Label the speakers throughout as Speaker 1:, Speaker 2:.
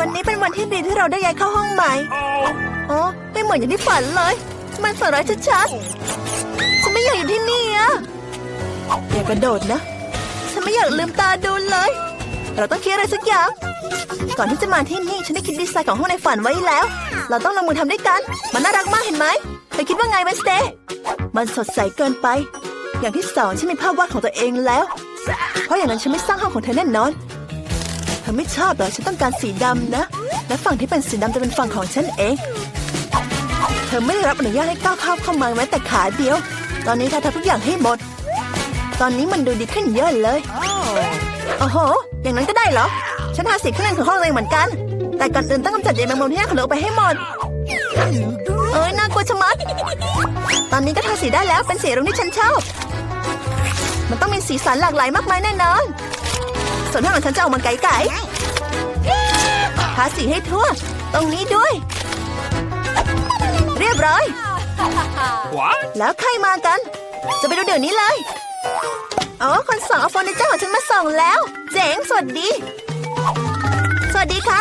Speaker 1: วันนี้เป็นวันที่ดีที่เราได้ย้ายเข้าห้องใหม่ อ๋อ ไม่เหมือนอย่างที่ฝันเลย มันฝันร้ายชัดๆ ฉันไม่อยากอยู่ที่นี่อะอย่ากระโดดนะ ฉันไม่อยากลืมตาดูเลย เราต้องคิดอะไรสักอย่าง ก่อนที่จะมาที่นี่ฉันได้คิดดีไซน์ของห้องในฝันไว้แล้ว เราต้องลงมือทำด้วยกัน มันน่ารักมากเห็นไหมเธอคิดว่าไงเวนสเตย์มันสดใสเกินไป อย่างที่สองฉันมีภาพวาดของตัวเองแล้ว เพราะอย่างนั้นฉันไม่สร้างห้องของเธอแน่นอน ธอไม่ชอบเหรอฉันต้องการสีดำนะ และฝั่งที่เป็นสีดำจะเป็นฝั่งของฉันเอง เธอไม่ได้รับอนุญาตให้ก้าวเข้าเข้ามาแม้แต่ขาเดียว ตอนนี้เธอทำทุกอย่างให้หมด ตอนนี้มันดูดีขึ้นเยอะเลยโอ้โห อย่างนั้นก็ได้เหรอ ฉันทาสีข้างในของห้องเองเหมือนกัน แต่ก่อนอื่นต้องกำจัดใยแมงมุมที่หน้าของเราออกไปให้หมด เอ้ยน่ากลัวชะมัด ตอนนี้ก็ทาสีได้แล้วเป็นสีรุ้งที่ฉันชอบ มันต้องมีสีสันหลากหลายมากมายแน่นอน ส่วนห้องของฉันจะออกมาไก่ๆทาสีให้ทั่ว ตรงนี้ด้วย เรียบร้อย
Speaker 2: What?
Speaker 1: แล้วใครมากัน จะไปดูเดี๋ยวนี้เลยอ๋อคนส่งเอาเฟอร์นิเจอร์ของฉันมาส่งแล้ว เจ๋งสวัสดี สวัสดีค่ะ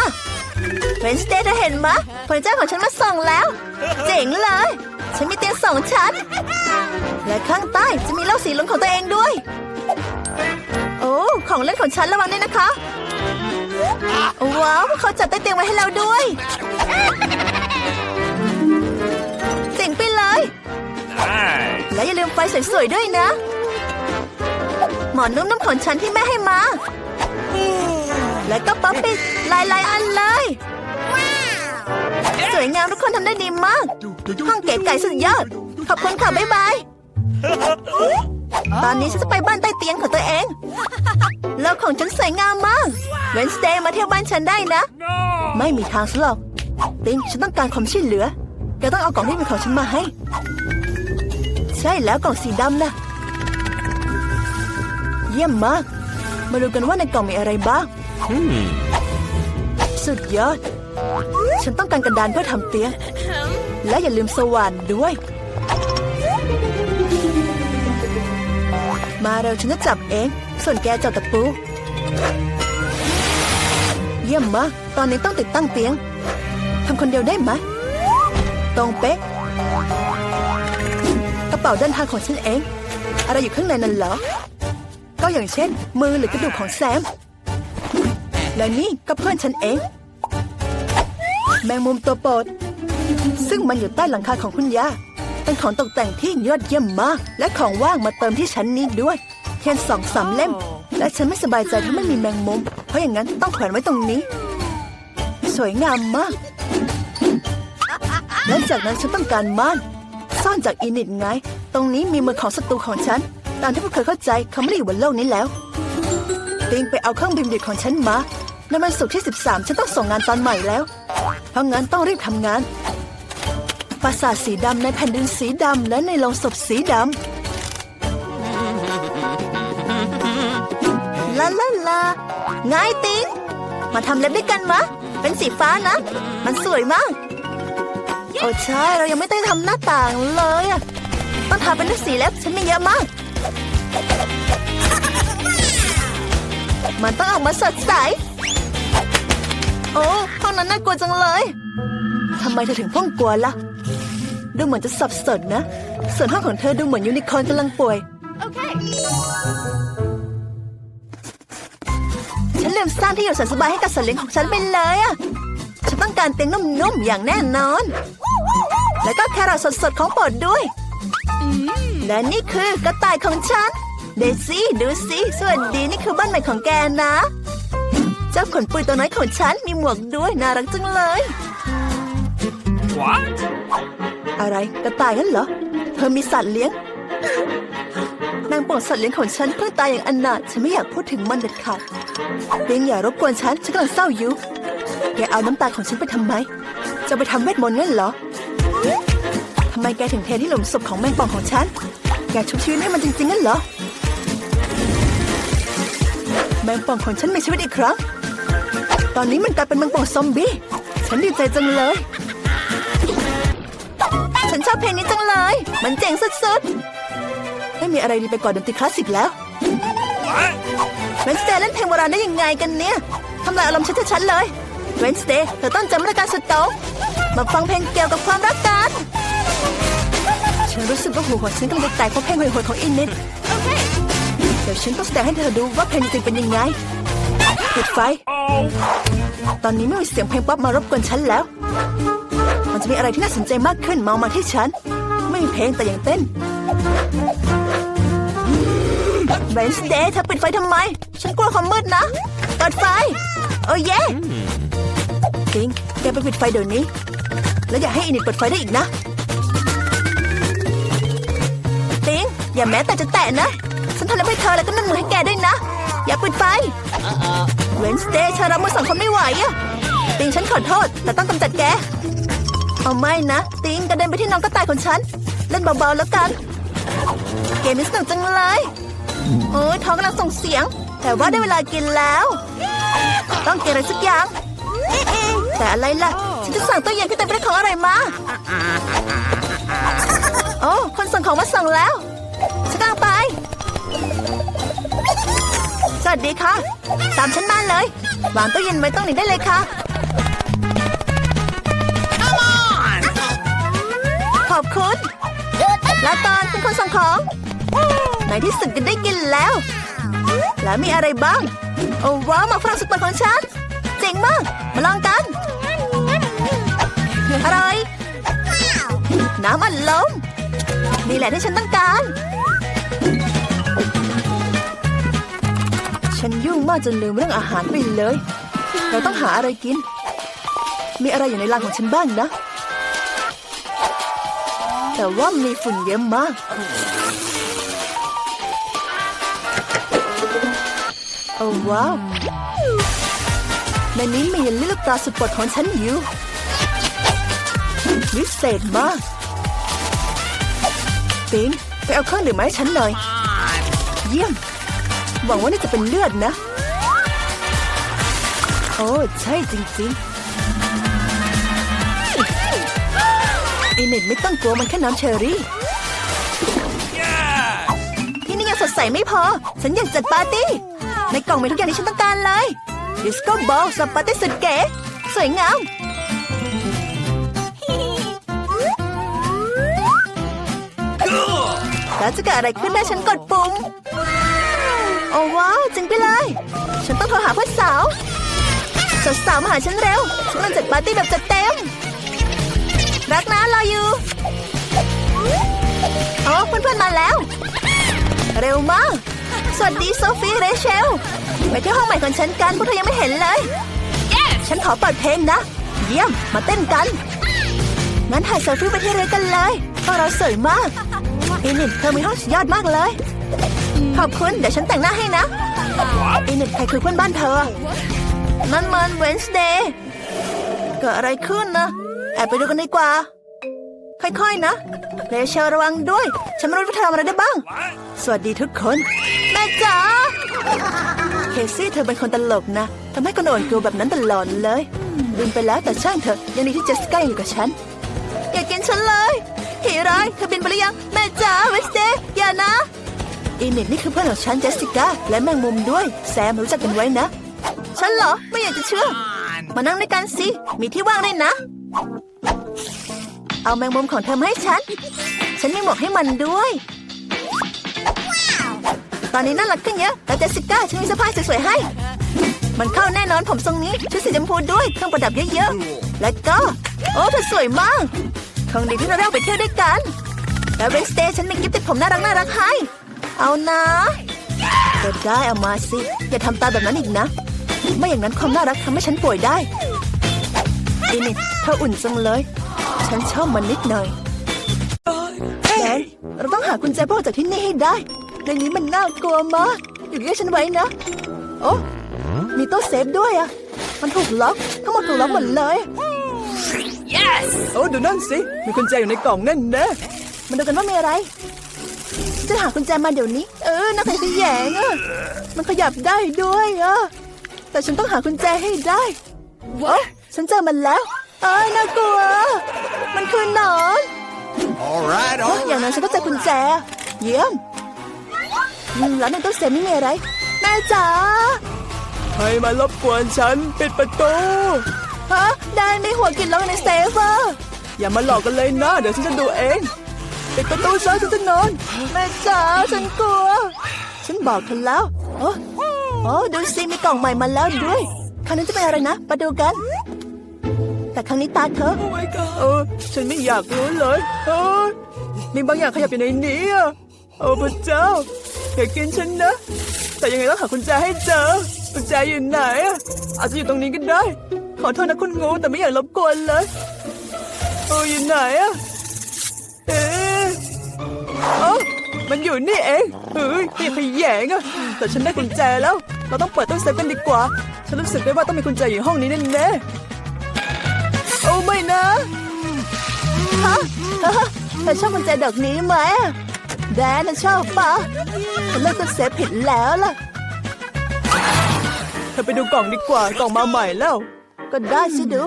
Speaker 1: เวนสเตย์เธอเห็นมะเฟอร์นิเจอร์ของฉันมาส่งแล้ว เจ๋งเลย ฉันมีเตียงสองชั้น และข้างใต้จะมีเล่าสีลงของตัวเองด้วย โอ้ของเล่นของฉันระวังด้วยนะคะ ว้าวพวกเขาจัดใต้เตียงไว้ให้เราด้วยเจ๋งไปเลย
Speaker 2: Nice.
Speaker 1: และอย่าลืมไฟสวยๆด้วยนะ หมอนนุ่มน้ำของฉันที่แม่ให้มา และก็ป๊อปปี้ลายลายๆอันเลย สวยงามทุกคนทำได้ดีมาก ห้องเก๋ไก่สุดยอด ขอบคุณค่ะ บ๊ายบาย ตอนนี้ฉันจะไปบ้านใต้เตียงของตัวเองโลกของฉันสวยงามมาก เวนสเตย์มาเที่ยวบ้านฉันได้นะ
Speaker 2: No.
Speaker 1: ไม่มีทางสหรอกติงฉันต้องการความช่วยเหลือแกต้องเอากล่องที่เป็นของฉันมาให้ ใช่แล้วกล่องสีดำนะเยี่ยมมาก มาดูกันว่าในกล่องมีอะไรบ้าง
Speaker 2: Hmm.
Speaker 1: สุดยอด ฉันต้องการกระดานเพื่อทำเตียง และอย่าลืมสว่านด้วย มาเร็วฉันจะจับเอง ส่วนแกจับตะปู เยี่ยมมากตอนนี้ต้องติดตั้งเตียงทำคนเดียวได้ไหมตรงเป๊ะ กระเป๋าเดินทางของฉันเอง อะไรอยู่ข้างในนั้นเหรอ ก็อย่างเช่น มือหรือกระดูกของแซม และนี่ก็เพื่อนฉันเอง แมงมุมตัวโปรดซึ่งมันอยู่ใต้หลังคาของคุณย่า เป็นของตกแต่งที่ยอดเยี่ยมมาก และของว่างมาเติมที่ชั้นนี้ด้วย เทียนสองสามเล่ม และฉันไม่สบายใจถ้าไม่มีแมงมุม เพราะอย่างนั้นต้องแขวนไว้ตรงนี้ สวยงามมากและจากนั้นฉันต้องการม่าน ซ่อนจากอินิดไง ตรงนี้มีมือของศัตรูของฉัน ตามที่พวกเธอเข้าใจเขาไม่ได้อยู่บนโลกนี้แล้วติงไปเอาเครื่องบินดิบของฉันมาในวันศุกร์ที่ 13 ฉันต้องส่งงานตอนใหม่แล้ว เพราะงั้นต้องรีบทำงาน ปราสาทสีดำในแผ่นดินสีดำและในโลงศพสีดำลาลาลาไงติงมาทำเล็บด้วยกันมะ เป็นสีฟ้านะ มันสวยมาก โอ้ใช่ เรายังไม่ได้ทำหน้าต่างเลยอะต้องทาเป็นสีเล็บฉันมีเยอะมาก มันต้องออกมาสดใส โอ้ห้องนั้นน่ากลัวจังเลยทำไมเธอถึงพ้องกลัวล่ะ ดูเหมือนจะสับสนนะ ส่วนห้องของเธอดูเหมือนยูนิคอร์นกำลังป่วย
Speaker 3: Okay.
Speaker 1: ฉันลืมสร้างที่อยู่แสนสบายให้กับสัตว์เลี้ยงของฉันไปเลยอะฉันต้องการเตียงนุ่มๆอย่างแน่นอน แล้วก็แครอทสดๆของโปรดด้วย และนี่คือกระต่ายของฉัน เดซี่ดูสิสวัสดีนี่คือบ้านใหม่ของแกนะ เจ้าขนปุยตัวน้อยของฉันมีหมวกด้วยน่ารักจังเลย
Speaker 2: What?
Speaker 1: อะไรกระต่ายงั้นเหรอ เธอมีสัตว์เลี้ยง นางโปรดสัตว์เลี้ยงของฉันเพิ่งตายอย่างอนาถฉันไม่อยากพูดถึงมันเด็ดขาดเตียงอย่ารบกวนฉันฉันกำลังเศร้าอยู่แกเอาน้ำตาของฉันไปทำไม จะไปทำเวทมนต์งั้นเหรอทำไมแกถึงเทที่หลุมศพของแมงป่องของฉันแกชุบชีวิตให้มันจริงๆงั้นเหรอแมงป่องของฉันมีชีวิตอีกครั้ง ตอนนี้มันกลายเป็นแมงป่องซอมบี้ ฉันดีใจจังเลย อบเพลงนี้จังเลย มันเจ๋งสุดๆ ไม่มีอะไรดีไปกว่าดนตรีคลาสสิกแล้วเวนสเตย์เล่นเพลงโบราณได้ยังไงกันเนี่ยทำลายอารมณ์ฉันชัดๆเลยเวนสเดย์เธอต้องจำรายการสุดโต่งมาฟังเพลงเกี่ยวกับความรักกันฉันรู้สึกว่าหัวของฉันกำลังจะแตกเพราะเพลงห่วยๆของอินน็ตเดี๋ยวฉันต้องแสดงให้เธอดูว่าเพลงจริงเป็นยังไงปิดไฟ ตอนนี้ไม่มีเสียงเพลงป๊อปมารบกวนฉันแล้ว มันจะมีอะไรที่น่าสนใจมากขึ้นมองมาที่ฉัน ไม่มีเพลงแต่ยังเต้นเวนสเดย์เธอปิดไฟทำไม ฉันกลัวความมืดนะ เปิดไฟ โอ้เย่ติงแกไปปิดไฟเดี๋ยวนี้ แล้วอย่าให้อินิดเปิดไฟได้อีกนะติงอย่าแม้แต่จะแตะนะ ฉันทำแล้วให้เธอแล้วก็นั่นมือให้แกด้วยนะ อย่าปิดไฟเวนสเดย์ฉันรับมือสองคนไม่ไหวอะติงฉันขอโทษ แต่ต้องกำจัดแก เอาไม่นะ ติงกระเด็นไปที่น้องกระต่ายของฉัน เล่นเบาๆแล้วกัน เกมนี้สนุกจังเลยโอ้ยท้องกำลังส่งเสียง แต่ว่าได้เวลากินแล้ว ต้องกินอะไรสักอย่าง แต่อะไรล่ะ ฉันจะสั่งตู้เย็นที่เต็มไปด้วยของอะไรมา โอ้คนส่งของมาส่งแล้วฉันกำลังไป สวัสดีค่ะ ตามฉันมาเลย วางตู้เย็นไว้ตรงนี้ได้เลยค่ะ คนส่งของในที่สุดก็ได้กินแล้ว แล้วมีอะไรบ้าง โอ้ว้าวมาฝรั่งสุดโปรดของฉัน เจ๋งมาก มาลองกัน อร่อย น้ำอัดลมนี่แหละที่ฉันต้องการ ฉันยุ่งมากจนลืมเรื่องอาหารไปเลย เราต้องหาอะไรกิน มีอะไรอยู่ในรังของฉันบ้างนะ แต่ว่ามีฝุ่นเยอะมาก โอ้ว้าวในนี้มีเลลี่ลูกตาสุดปดของฉันอยู่วิเศษมากติงไปเอาเครื่องดื่มมาให้ฉันหน่อย เยี่ยม หวังว่านี่จะเป็นเลือดนะ โอ้ ใช่จริง ๆ อินเน็ตไม่ต้องกลัวมันแค่น้ำเชอรี่
Speaker 2: Yes.
Speaker 1: ที่นี่ยังสดใสไม่พอ ฉันอยากจัดปาร์ตี้ ในกล่องมีทุกอย่างที่ฉันต้องการเลย ดิสโก้บอลสับปาร์ตี้สุดเก๋ สวยงาม แล้วจะเกิดอะไรขึ้นถ้าฉันกดปุ่ม โอ้ว้าวจริงไปเลย ฉันต้องโทรหาเพื่อนสาวสาวๆมาหาฉันเร็ว ฉันกำลังจัดปาร์ตี้แบบจัดเต็ม รักนะรออยู่โอ้เพื่อนๆมาแล้ว เร็วมาก สวัสดีโซฟีเรเชล ไปที่ห้องใหม่ของฉันกันพวกเธอยังไม่เห็นเลยฉันขอเปิดเพลงนะ เยี่ยม มาเต้นกัน งั้นถ่ายเซลฟี่ไปที่เรือกันเลยห้องเราสวยมากอินิดเธอมีห้องสุดยอดมากเลย ขอบคุณ เดี๋ยวฉันแต่งหน้าให้นะอินิดใครคือเพื่อนบ้านเธอ นั่นมันเวนส์เดย์เกิดอะไรขึ้นนะ แอบไปดูกันดีกว่า ค่อยๆนะเรเชลระวังด้วย ฉันไม่รู้ว่าเธอทำอะไรได้บ้าง สวัสดีทุกคน แม่จ๋าเคซี่เธอเป็นคนตลกนะทำให้คนอ่อนกลัวแบบนั้นตลอดเลยลืมไปแล้วแต่ช่างเถอะยังดีที่เจสสิก้าอยู่กับฉัน อย่ากินฉันเลยผีร้ายเธอบินไปหรือยังแม่จ๋าเวสเดย์อย่านะอินิดนี่คือเพื่อนของฉันเจสสิก้าและแมงมุมด้วย แซมรู้จักกันไว้นะ ฉันเหรอไม่อยากจะเชื่อ มานั่งด้วยกันสิมีที่ว่างด้วยนะ เอาแมงมุมของเธอมาให้ฉัน ฉันมีหมวกให้มันด้วย ตอนนี้น่ารักขึ้นเยอะแล้วเจสิก้าฉันมีเสื้อผ้าสวยๆให้ มันเข้าแน่นอนผมทรงนี้ ชุดสีชมพูด้วย เครื่องประดับเยอะๆ และก็ โอ้เธอสวยมากคงดีที่เราได้ไปเที่ยวด้วยกัน แล้วเรสเตย์ฉันมีกิฟต์ติดผมน่ารักน่ารักให้ เอานะก็ได้เอามาสิ อย่าทำตาแบบนั้นอีกนะ ไม่อย่างนั้นความน่ารักทำให้ฉันป่วยได้อินิด ออุ่นจังเลย ฉันชอบมันนิดหน่อยแดนเราต้องหากุญแจพ่อจากที่นี่ให้ได้ ในนี้มันน่ากลัวมากอยู่ใกล้ฉันไว้นะ โอ้มีตู้เซฟด้วยอะมันถูกล็อก ทั้งหมดถูกล็อกหมดเลย
Speaker 2: Yes.
Speaker 1: โอ้ดูนั่นสิ มีกุญแจอยู่ในกล่องนั่นนะมาดูกันว่ามีอะไร จะหากุญแจมาเดี๋ยวนี้ เออน่าขยแยงอะมันขยับได้ด้วยอะแต่ฉันต้องหากุญแจให้ได้โอ้ฉันเจอมันแล้ว เอ้ยน่ากลัว มันคือหนอน
Speaker 2: All right.
Speaker 1: โอ้อย่างนั้นฉันก็เจอกุญแจ เยี่ยมอืมแล้วในตู้เซฟนี่มีอะไร แม่จ๋าใครมารบกวนฉันปิดประตู ฮะได้มีหัวกินแล้วในเซฟอะอย่ามาหลอกกันเลยนะ เดี๋ยวฉันจะดูเองปิดประตูซะฉันจะนอน แม่จ๋าฉันกลัว ฉันบอกเธอแล้วโอ้โอ้ดูสิมีกล่องใหม่มาแล้วด้วย คราวนี้จะเป็นอะไรนะมาดูกันแต่ ครั้งนี้ตาเธอเออ ฉันไม่อยากรู้เลยเออมีบางอย่างขยับอยู่ในนี้อะโอ้พระเจ้า อย่ากินฉันนะ แต่ยังไงต้องหากุญแจให้เจอกุญแจอยู่ไหนอะอาจจะอยู่ตรงนี้ก็ได้ ขอโทษนะคุณงูแต่ไม่อยากรบกวนเลยโอ้อยู่ไหนอะเอ๊ะเอ้ามันอยู่นี่เองเฮ้ยนี่ขยงอะแต่ฉันได้กุญแจแล้ว เราต้องเปิดตู้เซฟกันดีกว่า ฉันรู้สึกได้ว่าต้องมีกุญแจอยู่ห้องนี้แน่ๆ อ้ไม่นะฮะฮะเธอชอบกุญแจดอกนี้ไหมแดนน่ะชอบปะฉันเลิกตัวเซฟผิดแล้วล่ะเธอไปดูกล่องดีกว่ากล่องมาใหม่แล้ว ก็ได้สิดู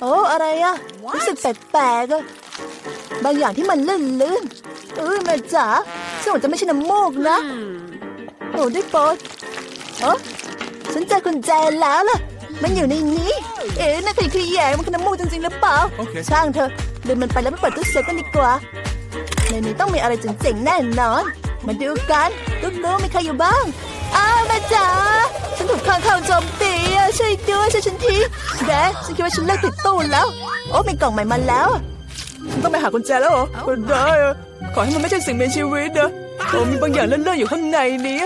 Speaker 1: โอ้อะไรอะรู้สึกแปลกๆอะบางอย่างที่มันลื่นๆเออแม่จ๋าซึ่งมันจะไม่ใช่น้ำมูกนะโอ้ได้โปรดเออฉันเจอกุญแจแล้วล่ะ มันอยู่ในนี้ เอ๊ะน่าคือคือแย่มันคือน้ำมูกจริงๆหรือเปล่า
Speaker 2: โอเค
Speaker 1: ช่างเถอะเดินมันไปแล้วไปเปิดตู้เซฟกันดีกว่า ในนี้ต้องมีอะไรเจ๋งๆแน่นอน มาดูกันกุ๊กกุ๊กมีใครอยู่บ้าง อ้าวแม่จ๋า ฉันถูกข้างข่าวโจมตีอะช่วยด้วยช่วยฉันทีแดนฉันคิดว่าฉันเลิกติดตู้แล้ว โอ้มีกล่องใหม่มาแล้ว ฉันต้องไปหากุญแจแล้วเหรอก็ได้อะขอให้มันไม่ใช่สิ่งมีชีวิตนะโอ้มีบางอย่างเลื่อนๆอยู่ข้างในนี้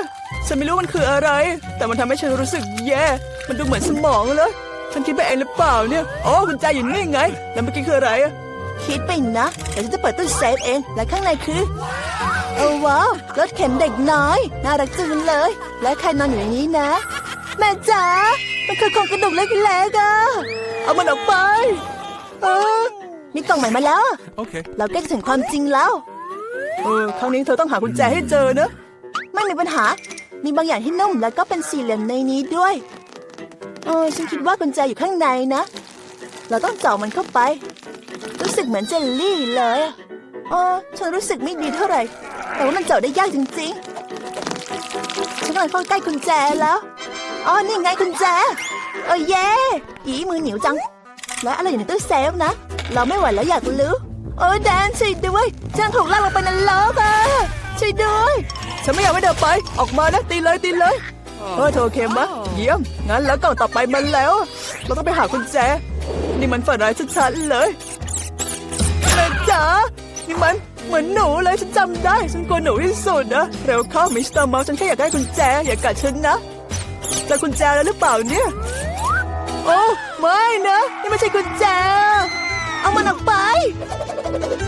Speaker 1: ฉันไม่รู้มันคืออะไร แต่มันทำให้ฉันรู้สึกแย่ มันดูเหมือนสมองเลย ฉันคิดไปเองหรือเปล่าเนี่ยอ๋อกุญแจอยู่นี่ไง แล้วเมื่อกี้คืออะไรอะคิดไปนะ เดี๋ยวฉันจะเปิดตู้เซฟเอง และข้างในคือ โอ้ว้าว รถเข็นเด็กน้อย น่ารักจังเลย และใครนอนอยู่ในนี้นะ แม่จ๋า มันคือโครงกระดูกเล็กๆอะเอามันออกไปเออมีกล่องใหม่มาแล้ว
Speaker 2: Okay.
Speaker 1: เราใกล้จะถึงความจริงแล้ว เออ ครั้งนี้เธอต้องหากุญแจให้เจอนะ ไม่มีปัญหา มีบางอย่างที่นุ่มแล้วก็เป็นสี่เหลี่ยมในนี้ด้วยเออฉันคิดว่ากุญแจอยู่ข้างในนะ เราต้องเจาะมันเข้าไป รู้สึกเหมือนเจลลี่เลยเออฉันรู้สึกไม่ดีเท่าไหร่ แต่ว่ามันเจาะได้ยากจริงๆ ฉันกำลังเข้าใกล้กุญแจแล้วอ๋อนี่ไงกุญแจเออเย่อีมือเหนียวจัง และอะไรอยู่ในตู้เซฟนะ เราไม่ไหวแล้วอยากรู้โอ้แดนช่วยด้วย ฉันถูกลากลงไปในล้อกอะช่วยด้วย ฉันไม่อยากให้เดินไป ออกมานะตีเลยตีเลยเออเธอโอเคมะเยี่ยม งั้นแล้วกล่องต่อไปมันแล้ว เราต้องไปหากุญแจ นี่มันฝันร้ายชัดๆเลยแม่จ๋านี่มันเหมือนหนูเลยฉันจำได้ ฉันกลัวหนูที่สุดนะ เร็วเข้ามิสเตอร์เมาส์ฉันแค่อยากได้กุญแจ อย่ากัดฉันนะเจอกุญแจแล้วหรือเปล่าเนี่ย โอ้ไม่นะ นี่ไม่ใช่กุญแจ เอามันออกไป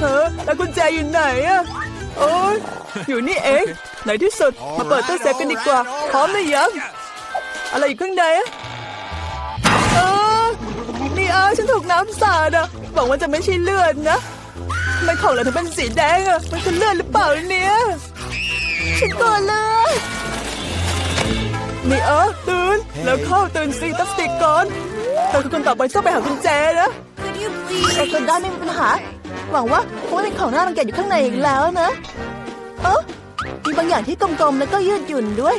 Speaker 1: เฮ้แล้วกุญแจอยู่ไหนอะโอ้ยอยู่นี่เอง ไหนที่สุด มาเปิดตู้เซฟกันดีกว่า พร้อมหรือยัง อะไรอยู่ข้างในอะเออนี่อาฉันถูกน้ำสาดอะหวังว่าจะไม่ใช่เลือดนะทำไมของเราถึงเป็นสีแดงอะมันคือเลือดหรือเปล่าเนี่ยฉันกลัวเลยนี่เออตื่นแล้วเข้าตื่นสิตั้งสติก่อนเธอคือคนต่อไปที่ต้องไปหากุญแจนะ
Speaker 2: Could you please?
Speaker 1: แต่ก็ได้ไม่มีปัญหา หวังว่าคงไม่มีของน่ารังเกียจอยู่ข้างในอีกแล้วนะ เออมี บางอย่างที่กลมๆแล้วก็ยืดหยุ่นด้วย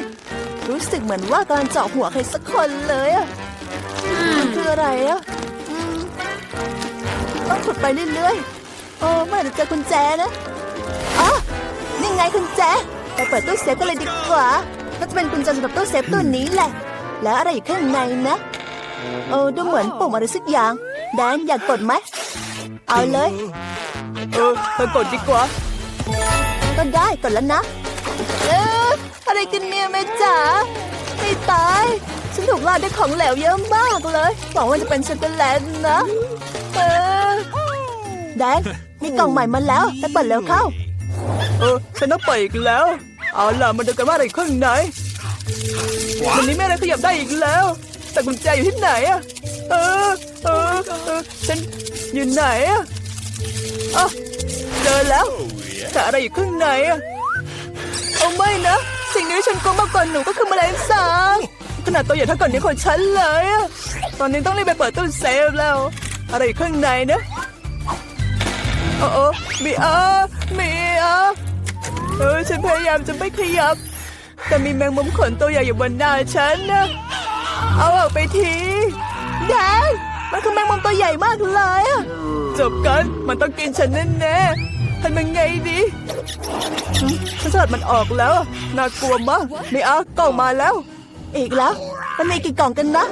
Speaker 1: รู้สึกเหมือนว่ากำลังเจาะหัวใครสักคนเลยอะมันคืออะไรอะอืมต้องขุดไปเรื่อยๆโอ้เมื่อไหร่จะเจอกุญแจนะอ๋อนี่ไงกุญแจไปเปิดตู้เซฟกันเลยดีกว่าก็จะเป็นกุญแจสำหรับตู้เซฟตัวนี้แหละ แล้วอะไรอยู่ข้างในนะเออดูเหมือนปุ่มอะไรสักอย่างแดนอยากกดไหมเอาเลย เออเธอกดดีกว่า ก็ได้กดแล้วนะเอ อะไรกันเนี่ยแม่จ๋าไม่ตาย ฉันถูกลาดด้วยของเหลวเยอะมากเลยหวังว่าจะเป็นช็อกโกแลตนะเออแดนมีกล่องใหม่มาแล้วไปเปิดแล้วเข้า เออฉันต้องเปิดอีกแล้ว เอาล่ะมาดูกันว่าอะไรข้างในวันนี้แม่อะไรขยับได้อีกแล้ว แต่กุญแจอยู่ที่ไหนอะเออเออเออฉันอยู่ไหนอะอ๋อเจอแล้วแต่อะไรอยู่ข้างในอะเอาไม่นะ สิ่งนี้ฉันกลัวมากกว่าหนูก็คือแมลงสาบขนาดตัวใหญ่เท่ากับนิ้วของฉันเลยอะตอนนี้ต้องรีบไปเปิดตู้เซฟแล้ว อะไรอยู่ข้างในนะโอ้โอ้มีอามีอาเออฉันพยายามจะไม่ขยับ แต่มีแมงมุมขนตัวใหญ่อยู่บนหน้าฉันนะเอาออกไปทีแดนมันคือแมตัวใหญ่มากเลยอะจบกันมันต้องกินฉันแน่ๆ ทำยังไงดีฉันสลัดมันออกแล้ว น่ากลัวมากไม่เอากล่องมาแล้ว อีกแล้ว มันมีกี่กล่องกันนะ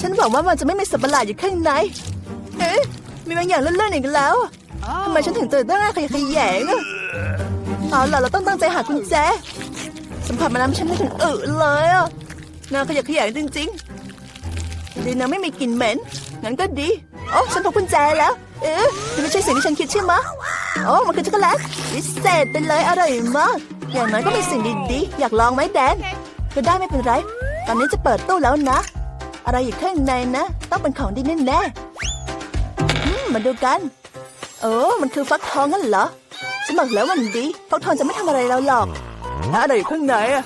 Speaker 1: ฉันหวังว่ามันจะไม่มีสัตว์ประหลาดอยู่ข้างใน เอ๊ะ มีบางอย่างเลื่อนๆอีกแล้วทำไมฉันถึงตื่นเต้นขยะแขยงอะเอาล่ะเราต้องตั้งใจหากุญแจ สัมผัสมันน้ำฉันไม่ถึงอึเลยอะน่าขยะขยงจริงๆ ดีนะไม่มีกลิ่นเหม็นงั้นก็ดี โอ้ฉันพบกุญแจแล้ว เอ๊ะนี่ไม่ใช่สิ่งที่ฉันคิดใช่ไหม โอ้มันคือช็อกโกแลตพิเศษไปเลยอร่อยมาก อย่างน้อยก็มีสิ่งดีๆ อยากลองไหมแดนก็ได้ไม่เป็นไร ตอนนี้จะเปิดตู้แล้วนะ อะไรอยู่ข้างในนะ ต้องเป็นของดีแน่ๆอืมมาดูกัน โอ้มันคือฟักทองงั้นเหรอฉันบอกแล้วมันดีฟักทองจะไม่ทำอะไรเราหรอกแล้วอะไรอยู่ข้างในอะ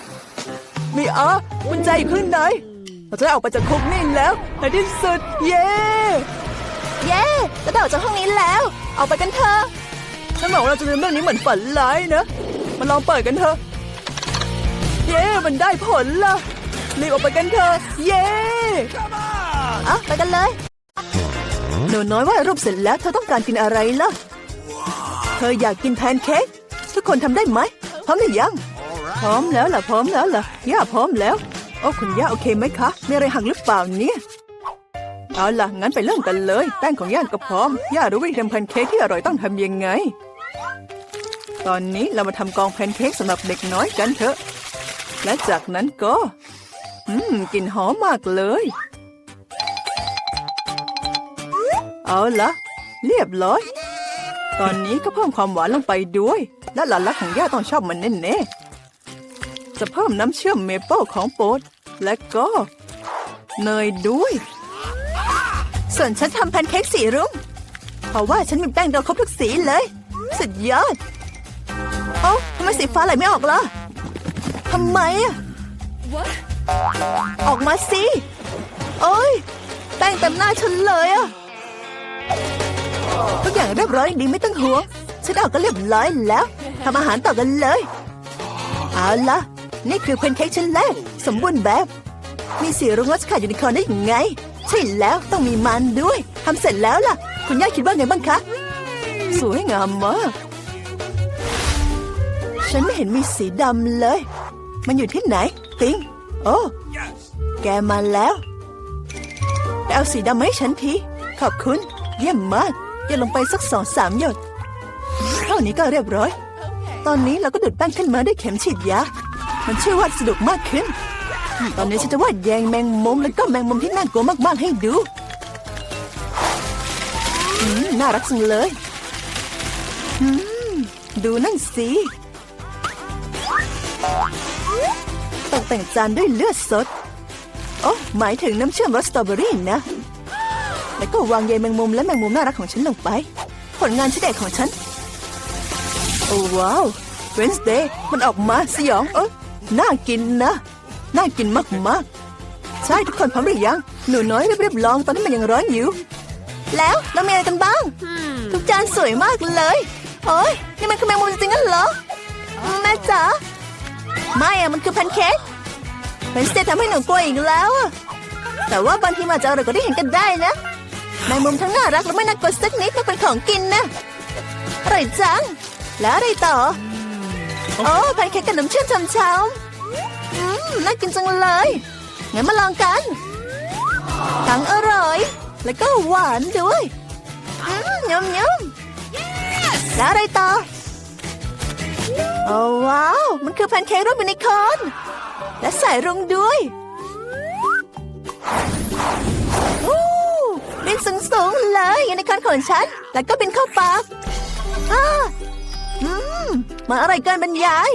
Speaker 1: มีอ๋อกุญแจอยู่ข้างในเราจะได้ออกไปจากคุกนี่แล้วในที่สุด เย้ เย้จะได้ออกจากห้องนี้แล้ว ออกไปกันเถอะ ฉันบอกว่าเราจะลืมเรื่องนี้เหมือนฝันร้ายนะ มาลองเปิดกันเถอะ เย้ มันได้ผลละรีบออกไปกันเถอะ เย้อะไปกันเลย หนูน้อยวาดรูปเสร็จแล้วเธอต้องการกินอะไรล่ะ เธออยากกินแพนเค้ก ทุกคนทำได้ไหม พร้อมหรือยัง พร้อมแล้วล่ะ พร้อมแล้วล่ะ ย่าพร้อมแล้ว โอ้คุณย่าโอเคไหมคะ มีอะไรหักหรือเปล่าเนี่ย เอาล่ะ งั้นไปเริ่มกันเลย แป้งของย่าก็พร้อม ย่ารู้วิธีทำแพนเค้กที่อร่อยต้องทำยังไง ตอนนี้เรามาทำกองแพนเค้กสำหรับเด็กน้อยกันเถอะ และจากนั้นก็ อืมกลิ่นหอมมากเลย เอาละเรียบร้อย ตอนนี้ก็เพิ่มความหวานลงไปด้วย และหลานรักของย่าต้องชอบมันแน่ๆจะเพิ่มน้ำเชื่อมเมเปิลของโปรดและก็เนยด้วย ส่วนฉันทำแพนเค้กสีรุ้งเพราะว่าฉันมีแป้งโดครบทุกสีเลย สุดยอดเอ้าทำไมสีฟ้าไหลไม่ออกล่ะทำไมอะออกมาสิโอ้ยแป้งเต็มหน้าฉันเลยอะทุกอย่างเรียบร้อยดีไม่ต้องห่วงฉันเอาก็เรียบร้อยแล้วทำอาหารต่อกันเลย เอาละนี่คือแพนเค้กชิ้นแรก สมบูรณ์แบบ มีสีรุ้งรสขาดยูนิคอร์นได้ยังไง ใช่แล้วต้องมีมันด้วยทำเสร็จแล้วล่ะ คุณย่าคิดว่าไงบ้างคะ สวยงามมาก ฉันไม่เห็นมีสีดำเลย มันอยู่ที่ไหน ติง โอ้ แกมาแล้วไปเอาสีดำมาให้ฉันที ขอบคุณ เยี่ยมมากหยดลงไปสักสองสามหยดเท่านี้ก็เรียบร้อย ตอนนี้เราก็ดูดแป้งขึ้นมาด้วยเข็มฉีดยา มันช่วยวาดสนุกมากขึ้น ตอนนี้ฉันจะวาดแยงแมงมุมแล้วก็แมงมุมที่น่ากลัวมากๆให้ดูอืมน่ารักจังเลยอืมดูนั่นสิตกแต่งจานด้วยเลือดสด โอ้หมายถึงน้ำเชื่อมรสสตรอเบอรี่นะ แล้วก็วางใยแมงมุมและแมงมุมน่ารักของฉันลงไป ผลงานชิ้นเด็ดของฉัน โอ้ว้าวเวนสเดย์มันออกมาสยองเออน่ากินนะ น่ากินมากๆ ใช่ทุกคนพร้อมหรือยัง หนูน้อยรีบๆลองตอนที่มันยังร้อนอยู่ แล้วเรามีอะไรกันบ้าง ทุกจานสวยมากเลย โอ้ยนี่มันคือแมงมุมจริงๆกันเหรอ แม่จ๋า ไม่อะมันคือแพนเค้กเป็นสเตทำให้หนูกลัวอีกแล้วอะแต่ว่าบางทีมันอาจจะอร่อยกว่าที่เห็นกันได้นะในมุมทั้งน่ารักและไม่น่ากลัวสักนิดมันเป็นของกินนะ อร่อยจัง แล้วอะไรต่อ โอ้แพนเค้กกับน้ำเชื่อมช้ำๆอืม น่ากินจังเลย งั้นมาลองกัน ทั้งอร่อย แล้วก็หวานด้วยอืมยำยำแล้วอะไรต่อ โอ้ว้าว มันคือแพนเค้กรูปยูนิคอน และใส่รุ้งด้วยอู้บินสูงๆเลยยูนิคอนของฉัน แล้วก็บินเข้าปากอ้าอืมมันอร่อยเกินบรรยาย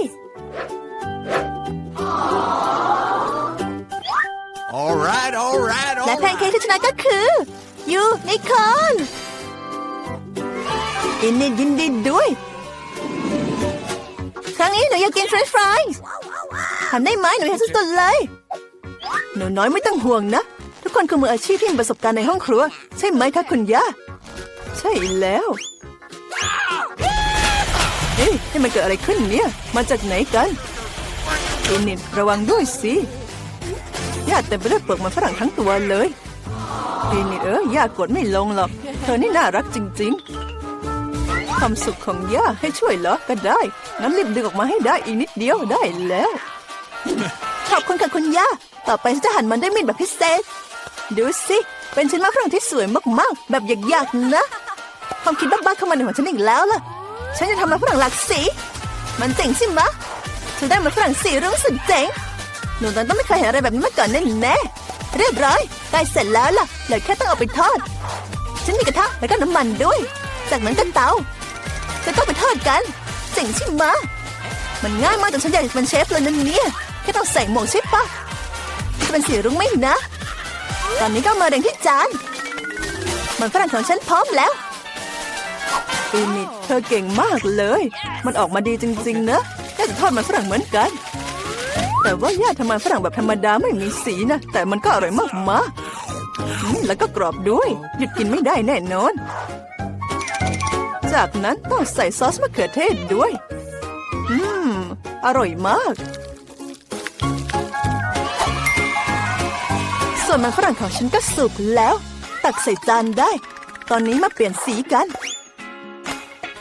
Speaker 2: All right, all right, all
Speaker 1: และแพน
Speaker 2: right.
Speaker 1: เค้กที่ชนะก็คือยูนิคอร์นยินดียินดีด้วย ครั้งนี้หนูอยากกินเฟรนช์ฟรายทำได้ไหมหนูอยากสุดๆเลย หนูน้อยไม่ต้องห่วงนะ ทุกคนคือมืออาชีพที่มีประสบการณ์ในห้องครัว ใช่ไหมคะคุณย่า ใช่แล้วเฮ้ยนี่มันเกิดอะไรขึ้นเนี่ย มาจากไหนกัน เอนินระวังด้วยสิย่าเต็มไปด้วยเปลือกมันฝรั่งทั้งตัวเลยพี่นี่เออย่ากดไม่ลงหรอก เธอนี่น่ารักจริง ๆ ความสุขของย่าให้ช่วยเหรอ ก็ได้ งั้นรีบดึงออกมาให้ได้อีกนิดเดียวได้แล้ว ขอบคุณค่ะคุณย่า ต่อไปฉันจะหั่นมันด้วยมีดแบบพิเศษ ดูสิ เป็นชิ้นมะฝรั่งที่สวยมากๆ แบบอยากๆนะ ความคิดบ้าๆเข้ามาในหัวฉันอีกแล้วล่ะ ฉันจะทำมันฝรั่งหลากสี มันเจ๋งใช่ไหมะเธอได้มันฝรั่งสีรุ้งสุดเจ๋งหนูตอนต้องไม่เคยเห็นอะไรแบบนี้มาก่อนแน่แน่เรียบร้อยใกล้เสร็จแล้วล่ะเหลือแค่ต้องเอาไปทอด ฉันมีกระทะแล้วก็น้ำมันด้วย จากนั้นก็เตาจะต้องไปทอดกันเจ๋งใช่ไหมะมันง่ายมากจนฉันอยากเป็นเชฟเลยนั่นเนี่ยแค่ต้องใส่หมวกใช่ปะจะเป็นสีรุ้งไหมนะ ตอนนี้ก็มาเรียงที่จานมันฝรั่งของฉันพร้อมแล้วอีนิดเธอเก่งมากเลย มันออกมาดีจริงๆนะ แค่จะทอดมันฝรั่งเหมือนกัน แต่ว่าย่าทำมันฝรั่งแบบธรรมดาไม่มีสีนะ แต่มันก็อร่อยมากมาแล้วก็กรอบด้วย หยุดกินไม่ได้แน่นอน จากนั้นต้องใส่ซอสมะเขือเทศด้วย อืม อร่อยมาก ส่วนมันฝรั่งของฉันก็สุกแล้ว ตักใส่จานได้ ตอนนี้มาเปลี่ยนสีกัน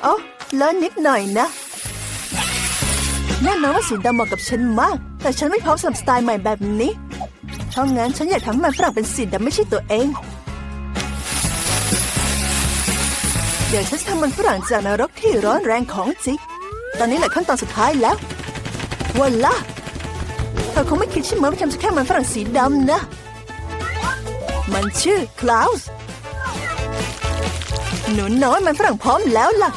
Speaker 1: เอ๋อเลอะนิดหน่อยนะ แน่นอนว่าสีดำเหมาะกับฉันมาก แต่ฉันไม่พร้อมสำหรับสไตล์ใหม่แบบนี้เพราะงั้นฉันอยากทำให้มันฝรั่งเป็นสีดำไม่ใช่ตัวเอง เดี๋ยวฉันจะทำมันฝรั่งจากนรกที่ร้อนแรงของจริงตอนนี้แหละขั้นตอนสุดท้ายแล้ววันละเธอคงไม่คิดใช่ไหมว่าฉันจะแค่มันฝรั่งสีดำนะ มันชื่อคลาวส์หนูน้อยมันฝรั่งพร้อมแล้วล่ะ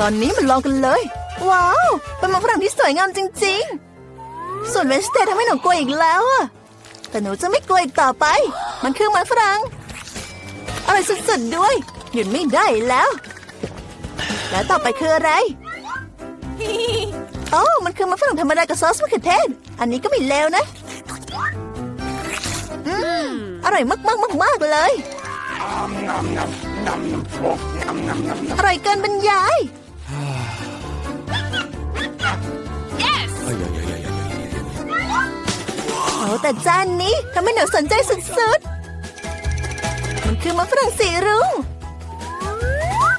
Speaker 1: ตอนนี้มันลองกันเลย ว้าว เป็นมันฝรั่งที่สวยงามจริง ๆ ส่วนเวนสเตย์ทำให้หนูกลัวอีกแล้วอะแต่หนูจะไม่กลัวอีกต่อไป มันคือมันฝรั่งอร่อยสุดๆด้วย หยุดไม่ได้แล้ว แล้วต่อไปคืออะไรโอ้มันคือมันฝรั่งธรรมดากับซอสมะเขือเทศ อันนี้ก็ไม่เลวนะ อืม อร่อยมากๆมากๆเลยอร่อยเกินบรรยาย แต่จานนี้ทำให้หนูสนใจสุดๆ มันคือมะฝรั่งสีรุ้ง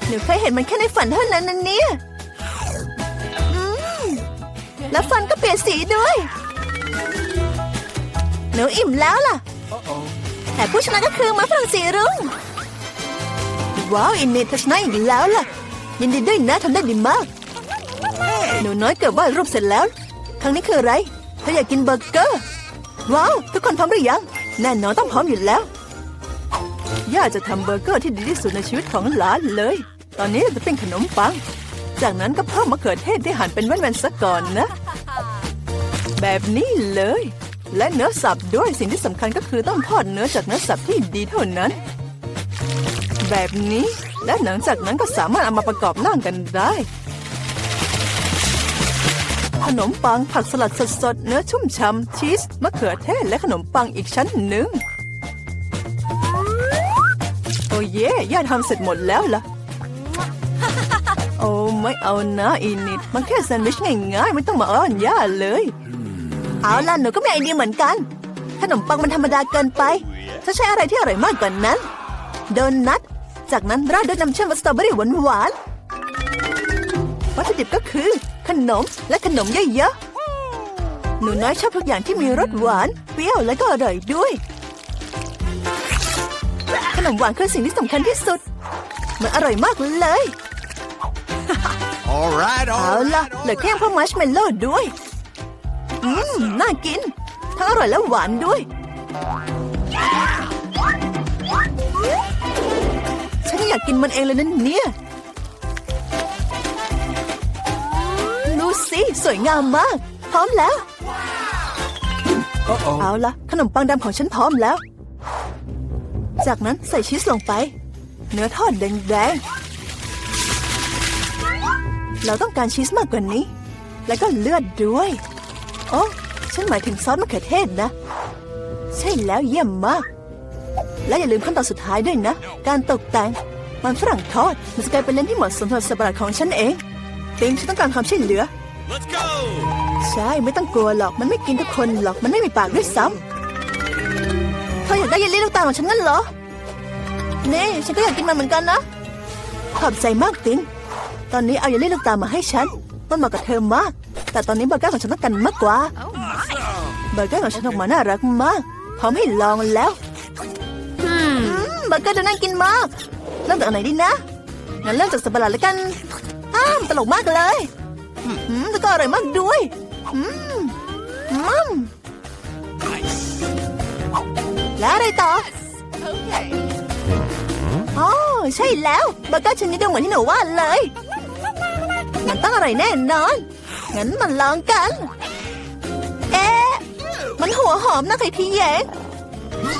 Speaker 1: หนูเคยเห็นมันแค่ในฝันเท่านั้นนะเนี่ยแล้วฟันก็เปลี่ยนสีด้วย หนูอิ่มแล้วล่ะ แต่ผู้ชนะก็คือมะฝรั่งสีรุ้ง ว้าว อินเนตชนะอีกแล้วล่ะ ยินดีด้วยนะทำได้ดีมาก หนูน้อยเกือบวาดรูปเสร็จแล้ว ครั้งนี้คืออะไรเธออยากกินเบอร์เกอร์ ว้าว ทุกคนพร้อมหรือยัง แน่นอนต้องพร้อมอยู่แล้ว ย่าจะทำเบอร์เกอร์ที่ดีที่สุดในชีวิตของหลานเลย ตอนนี้จะเป็นขนมปัง จากนั้นก็เพิ่มมะเขือเทศที่หั่นเป็นแว่นๆซะก่อนนะ แบบนี้เลย และเนื้อสับด้วยสิ่งที่สำคัญก็คือต้องทอดเนื้อจากเนื้อสับที่ดีเท่านั้น แบบนี้และหลังจากนั้นก็สามารถเอามาประกอบร่างกันได้ ขนมปังผักสลัดสดๆ เนื้อชุ่มช่ำชีส มะเขือเทศและขนมปังอีกชั้นหนึ่ง โอ้เย่ย่าทำเสร็จหมดแล้วล่ะ โอ้ไม่เอานะอีนิด มันแค่แซนด์วิชง่ายๆ ไม่ต้องมาอ้อนย่าเลย เอาล่ะหนูก็มีไอเดียเหมือนกัน ขนมปังมันธรรมดาเกินไปถ้าใช้อะไรที่อร่อยมากกว่านั้น โดนัท จากนั้นราดด้วยน้ำเชื่อมสตรอเบอรี่หวานๆวัตถุดิบก็คือ ขนมและขนมเยอะๆหนูน้อยชอบทุกอย่างที่มีรสหวานเปรี้ยวและก็อร่อยด้วย ขนมหวานคือสิ่งที่สำคัญที่สุด มันอร่อยมากเลย
Speaker 2: All right,
Speaker 1: เอา
Speaker 2: all
Speaker 1: ล่ะ
Speaker 2: right,
Speaker 1: เหลื
Speaker 2: all
Speaker 1: อแค่เพิ่มมัชเมลโล่ด้วย อืม น่ากิน ทั้งอร่อยและหวานด้วย ฉันอยากกินมันเองเลยนั่นเนี่ย ดูสิสวยงามมาก พร้อมแล้ว
Speaker 2: Uh-oh.
Speaker 1: เอาละขนมปังดำของฉันพร้อมแล้ว จากนั้นใส่ชีสลงไป เนื้อทอดแดงๆ เราต้องการชีสมากกว่านี้ แล้วก็เลือดด้วย โอ้ฉันหมายถึงซอสมะเขือเทศนะ ใช่แล้วเยี่ยมมาก และอย่าลืมขั้นตอนสุดท้ายด้วยนะ การตกแต่งมันฝรั่งทอดมันจะกลายเป็นเล่นที่เหมาะสมสำหรับสัตว์ประหลาดของฉันเอง ติงฉันต้องการความช่วยเหลือ
Speaker 2: Let's go.
Speaker 1: ใช่ไม่ต้องกลัวหรอกมันไม่กินทุกคนหรอกมันไม่มีปากด้วยซ้ำเธออยากได้เยลลี่ลูกตาลของฉันนั่นเหรอนี่ฉันก็อยากกินมันเหมือนกันนะขอบใจมากตินตอนนี้เอาเยลลี่ลูกตาลมาให้ฉันมันเหมาะกับเธอมาก แต่ตอนนี้เบอร์เกอร์ของฉันต้องการมากกว่าเบอร์เกอร์ของฉันออกมาน่ารักมากพร้อมให้ลองแล้วอืมเบอร์เกอร์ดูน่ากินมากเริ่มจากอันไหนดีนะงั้นเริ่มจากสับปะรดแล้วกัน อ้ามตลกมากเลยอืมแล้วก็อร่อยมากด้วยอืมอืมแล้วอะไรต่ออ๋อใช่แล้วเบอร์เกอร์ชนิดเดียวเหมือนที่หนูว่าเลย มันต้องอร่อยแน่นอน งั้นมันลองกัน เอ๊ะ มันหัวหอมนะไข่พี่แยง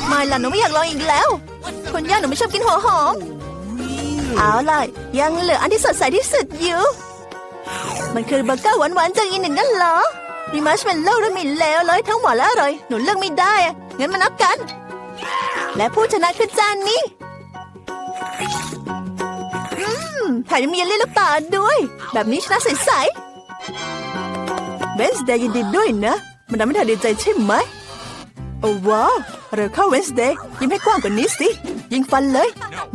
Speaker 1: ไม่ล่ะหนูไม่อยากลองอีกแล้วคุณย่าหนูไม่ชอบกินหัวหอม เอาล่ะยังเหลืออันที่สดใสที่สุดอยู่ มันคือเบอร์เกอร์หวานๆจากอีหนึ่งนั่นเหรอมีมัชเมลโล่และมีเลวเลยทั้งหวานและอร่อย หนูเลือกไม่ได้งั้นมานับกัน และผู้ชนะคือจานนี้อืมแถมยังมีเยลลี่ลูกตาด้วย แบบนี้ชนะใสๆเวนส์เดย์ยินดีด้วยนะ มันทำให้เธอดีใจใช่ไหม โอ้ว้าวเร็วเข้าเวนส์เดย์ยิ้มให้กว้างกว่านี้สิ ยิงฟันเลย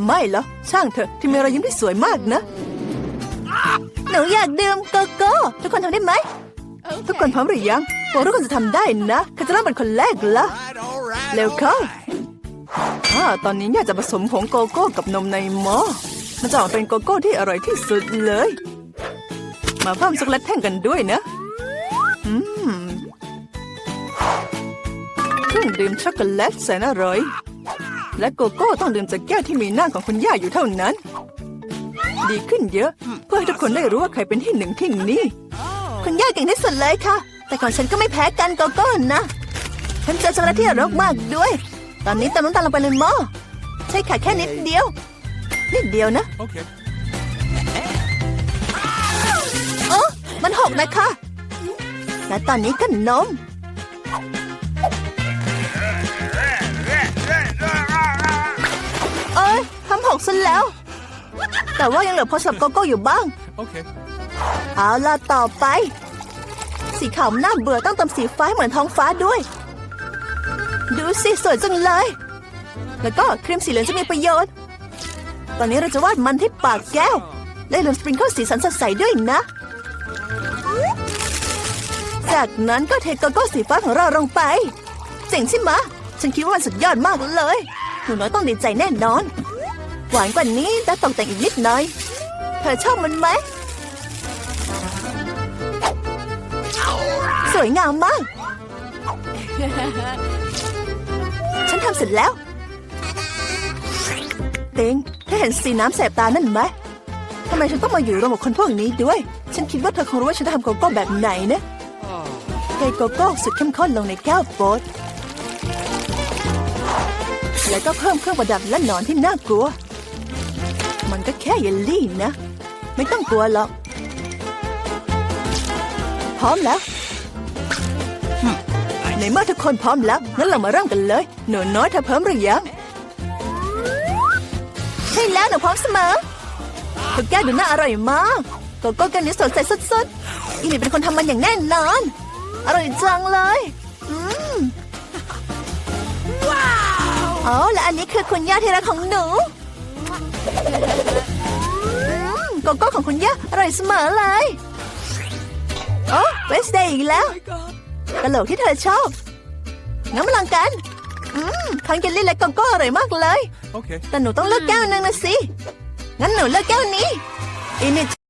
Speaker 1: ไม่เหรอ ช่างเถอะ ที่มีรอยยิ้มที่สวยมากนะ หนูอยากดื่มโกโก้ทุกคนทำได้ไหม ทุกคนพร้อมหรือยังพวกทุกคนจะทำได้นะใครจะเริ่มเป็นคนแรกละ
Speaker 2: Right, all right.
Speaker 1: เร็วเข้าอ่าตอนนี้อยากจะผสมผงโกโก้กับนมในหม้อมันจะออกเป็นโกโก้ที่อร่อยที่สุดเลย มาเพิ่มช็อกโกแลตแท่งกันด้วยนะ อืม รื่องดื่มช็อกโกแลตแสนอร่อย และโกโก้ต้องดื่มจากแก้วที่มีหน้าของคุณย่าอยู่เท่านั้น ดีขึ้นเยอะ เพื่อให้ทุกคนได้รู้ว่าใครเป็นที่หนึ่งที่นี่คุณย่าเก่งที่สุดเลยค่ะ แต่ของฉันก็ไม่แพ้กันโกโก้นะฉันเจอช็อกโกแลตที่อร่อยมากด้วย ตอนนี้เติมน้ำตาลลงไปในหม้อใช่ค่ะแค่นิดเดียว นิดเดียวนะ
Speaker 2: Okay.
Speaker 1: เออมันหกนะคะและตอนนี้ก็นม อ้ยทำหกซะแล้ว แต่ว่ายังเหลือพอสับโกโก้อยู่บ้าง
Speaker 2: Okay.
Speaker 1: เอาล่ะต่อไป สีขาวน่าเบื่อต้องเติมสีฟ้าให้เหมือนท้องฟ้าด้วย ดูสิสวยจังเลย แล้วก็ครีมสีเหลืองจะมีประโยชน์ ตอนนี้เราจะวาดมันที่ปากแก้ว และลืมสปริงเกิลสีสันสดใสด้วยนะ จากนั้นก็เทโกโก้สีฟ้าของเราลงไป เจ๋งใช่ไหมะ ฉันคิดว่ามันสุดยอดมากเลย หนูน้อยต้องดีใจแน่นอน หวานกว่านี้แต่ตกแต่งอีกนิดหน่อย เธอชอบมันไหม สวยงามมาก ฉันทำเสร็จแล้ว เต็งเธอเห็นสีน้ำแสบตานั่นไหมทำไมฉันต้องมาอยู่รวมกับคนพวกนี้ด้วย ฉันคิดว่าเธอคงรู้ว่าฉันทำโกโก้แบบไหนนะเทโกโก้สุดเข้มข้นลงในแก้วโป๊ต แล้วก็เพิ่มเครื่องประดับและหนอนที่น่ากลัว มันก็แค่เยลลี่นะ ไม่ต้องกลัวหรอก พร้อมแล้วในเมื่อทุกคนพร้อมแล้วงั้นเรามาเริ่มกันเลย หนูน้อยเธอพร้อมหรือยังใช่แล้วหนูพร้อมเสมอทุกแก้วดูน่าอร่อยมากโกโก้แก้วนี้สดใสสุดๆอีนี่เป็นคนทำมันอย่างแน่นอน อร่อยจังเลย อ๋อและอันนี้คือคุณย่าที่รักของหนูอืมโกโก้ของคุณย่าอร่อยเสมอเลยโอ้เวสเดย์อีกแล้วตลกที่เธอชอบงั้นมาลองกัน อืมทั้งเยลลี่และโกโก้อร่อยมากเลย
Speaker 2: Okay.
Speaker 1: แต่หนูต้องเลือกแก้วหนึงนะสิ งั้นหนูเลือกแก้วนี้อินิ